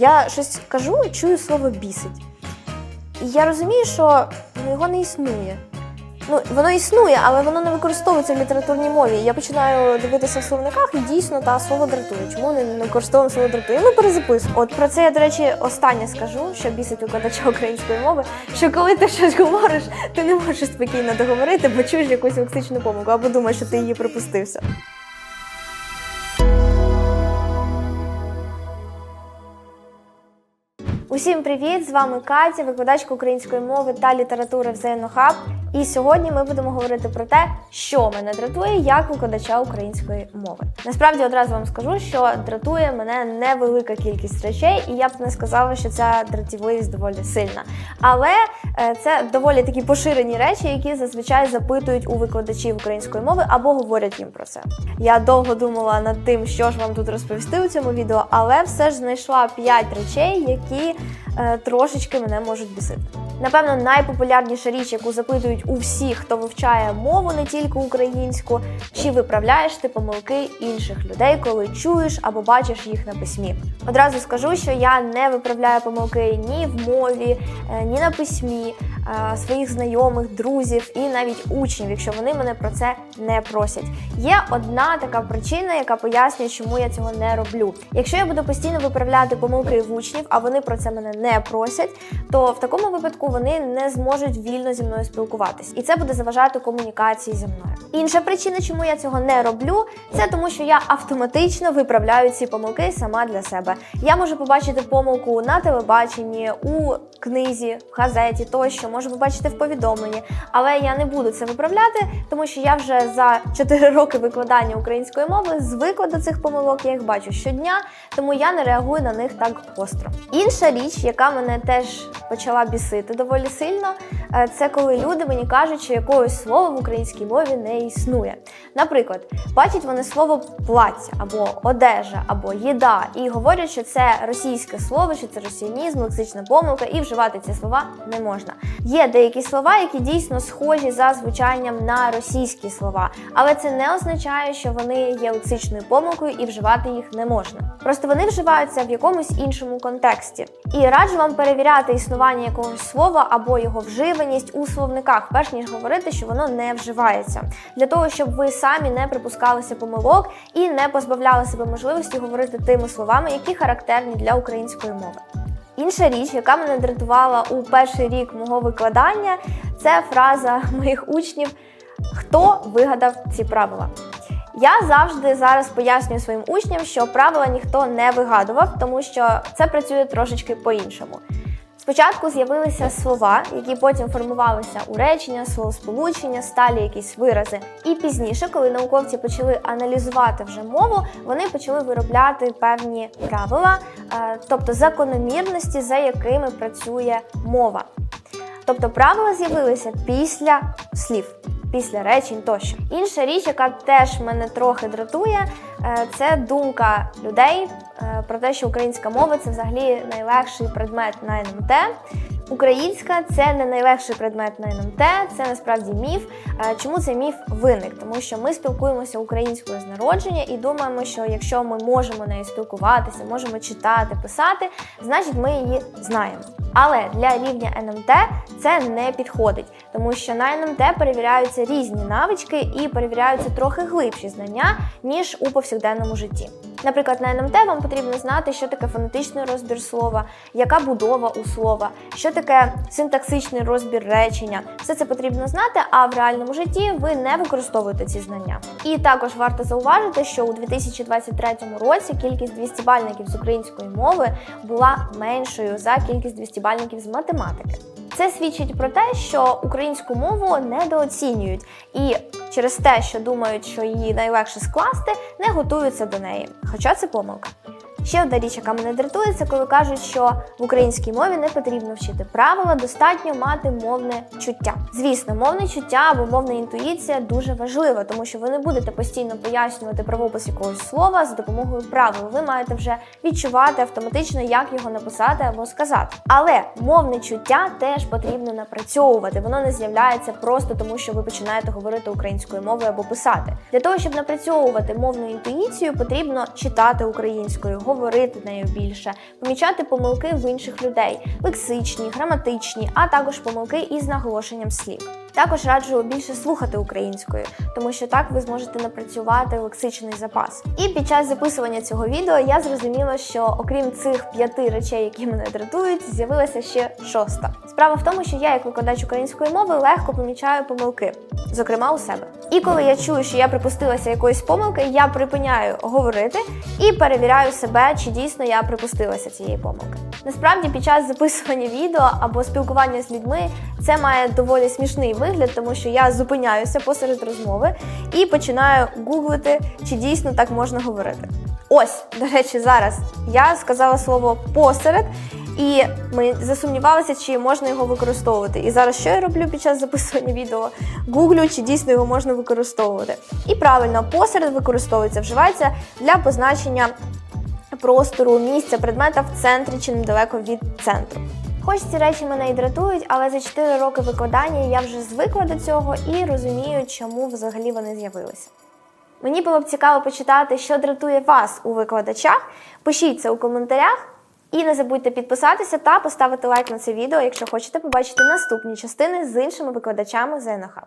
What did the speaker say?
Я щось кажу, чую слово бісить. І я розумію, що ну, його не існує. Ну, воно існує, але воно не використовується в літературній мові. Я починаю дивитися в словниках і дійсно та слово дратує. Чому не використовуємо слово дратує? Ми перезаписуємо. От про це я, до речі, останнє скажу, що бісить викладача української мови. Що коли ти щось говориш, ти не можеш спокійно договорити, бо чуєш якусь лексичну помилку, або думаєш, що ти її припустився. Усім привіт! З вами Катя, викладачка української мови та літератури в ЗНО Хаб. І сьогодні ми будемо говорити про те, що мене дратує як викладача української мови. Насправді одразу вам скажу, що дратує мене невелика кількість речей, і я б не сказала, що ця дратівливість доволі сильна. Але е, це доволі такі поширені речі, які зазвичай запитують у викладачів української мови або говорять їм про це. Я довго думала над тим, що ж вам тут розповісти у цьому відео, але все ж знайшла 5 речей, які е, трошечки мене можуть бісити. Напевно, найпопулярніша річ, яку запитують у всіх, хто вивчає мову, не тільки українську, чи виправляєш ти помилки інших людей, коли чуєш або бачиш їх на письмі. Одразу скажу, що я не виправляю помилки ні в мові, е, ні на письмі своїх знайомих, друзів і навіть учнів, якщо вони мене про це не просять. Є одна така причина, яка пояснює, чому я цього не роблю. Якщо я буду постійно виправляти помилки в учнів, а вони про це мене не просять, то в такому випадку вони не зможуть вільно зі мною спілкуватись, і це буде заважати комунікації зі мною. Інша причина, чому я цього не роблю, це тому, що я автоматично виправляю ці помилки сама для себе. Я можу побачити помилку на телебаченні, у книзі, в газеті, тощо можу побачити в повідомленні, але я не буду це виправляти, тому що я вже за 4 роки викладання української мови звикла до цих помилок, я їх бачу щодня, тому я не реагую на них так гостро. Інша річ, яка мене теж почала бісити доволі сильно, е, це коли люди мені кажуть, що якогось слова в українській мові не існує. Наприклад, бачать вони слово плаття або одежа, або їда, і говорять, що це російське слово, що це росіянізм, лексична помилка, і вживати ці слова не можна. Є деякі слова, які дійсно схожі за звучанням на російські слова, але це не означає, що вони є лексичною помилкою і вживати їх не можна. Просто вони вживаються в якомусь іншому контексті. І раджу вам перевіряти існування якогось слова або його вживаність у словниках, перш ніж говорити, що воно не вживається, для того, щоб ви самі не припускалися помилок і не позбавляли себе можливості говорити тими словами, які характерні для української мови. Інша річ, яка мене дратувала у перший рік мого викладання, це фраза моїх учнів: хто вигадав ці правила. Я завжди зараз пояснюю своїм учням, що правила ніхто не вигадував, тому що це працює трошечки по-іншому. Спочатку з'явилися слова, які потім формувалися у речення, словосполучення, сталі якісь вирази. І пізніше, коли науковці почали аналізувати вже мову, вони почали виробляти певні правила, тобто закономірності, за якими працює мова. Тобто правила з'явилися після слів. Після речень тощо. Інша річ, яка теж мене трохи дратує, е, це думка людей е, про те, що українська мова це взагалі найлегший предмет на НМТ. Українська це не найлегший предмет на НМТ, це насправді міф. Чому цей міф виник? Тому що ми спілкуємося українською з народження і думаємо, що якщо ми можемо нею спілкуватися, можемо читати, писати, значить ми її знаємо. Але для рівня НМТ це не підходить, тому що на НМТ перевіряються різні навички і перевіряються трохи глибші знання, ніж у повсякденному житті. Наприклад, на НМТ вам потрібно знати, що таке фонетичний розбір слова, яка будова у слова, що таке синтаксичний розбір речення. Все це потрібно знати, а в реальному житті ви не використовуєте ці знання. І також варто зауважити, що у 2023 році кількість 200-бальників з української мови була меншою за кількість 200-бальників з математики. Це свідчить про те, що українську мову недооцінюють, і через те, що думають, що її найлегше скласти, не готуються до неї. Хоча це помилка. Ще одна річ, яка мене дратує, це коли кажуть, що в українській мові не потрібно вчити правила, достатньо мати мовне чуття. Звісно, мовне чуття або мовна інтуїція дуже важлива, тому що ви не будете постійно пояснювати правопис якогось слова за допомогою правил. Ви маєте вже відчувати автоматично, як його написати або сказати. Але мовне чуття теж потрібно напрацьовувати. Воно не з'являється просто тому, що ви починаєте говорити українською мовою або писати. Для того, щоб напрацьовувати мовну інтуїцію, потрібно читати українською, говорити нею більше, помічати помилки в інших людей, лексичні, граматичні, а також помилки із наголошенням слів. Також раджу більше слухати українською, тому що так ви зможете напрацювати лексичний запас. І під час записування цього відео я зрозуміла, що окрім цих п'яти речей, які мене дратують, з'явилася ще шоста. Справа в тому, що я, як викладач української мови, легко помічаю помилки, зокрема у себе. І коли я чую, що я припустилася якоїсь помилки, я припиняю говорити і перевіряю себе, чи дійсно я припустилася цієї помилки. Насправді, під час записування відео або спілкування з людьми це має доволі смішний вигляд, тому що я зупиняюся посеред розмови і починаю гуглити, чи дійсно так можна говорити. Ось, до речі, зараз я сказала слово посеред. І ми засумнівалися, чи можна його використовувати. І зараз що я роблю під час записування відео? Гуглю, чи дійсно його можна використовувати. І правильно, посеред використовується, вживається для позначення простору, місця, предмета в центрі чи недалеко від центру. Хоч ці речі мене і дратують, але за 4 роки викладання я вже звикла до цього і розумію, чому взагалі вони з'явилися. Мені було б цікаво почитати, що дратує вас у викладачах. Пишіть це у коментарях. І не забудьте підписатися та поставити лайк на це відео, якщо хочете побачити наступні частини з іншими викладачами з Енохаб.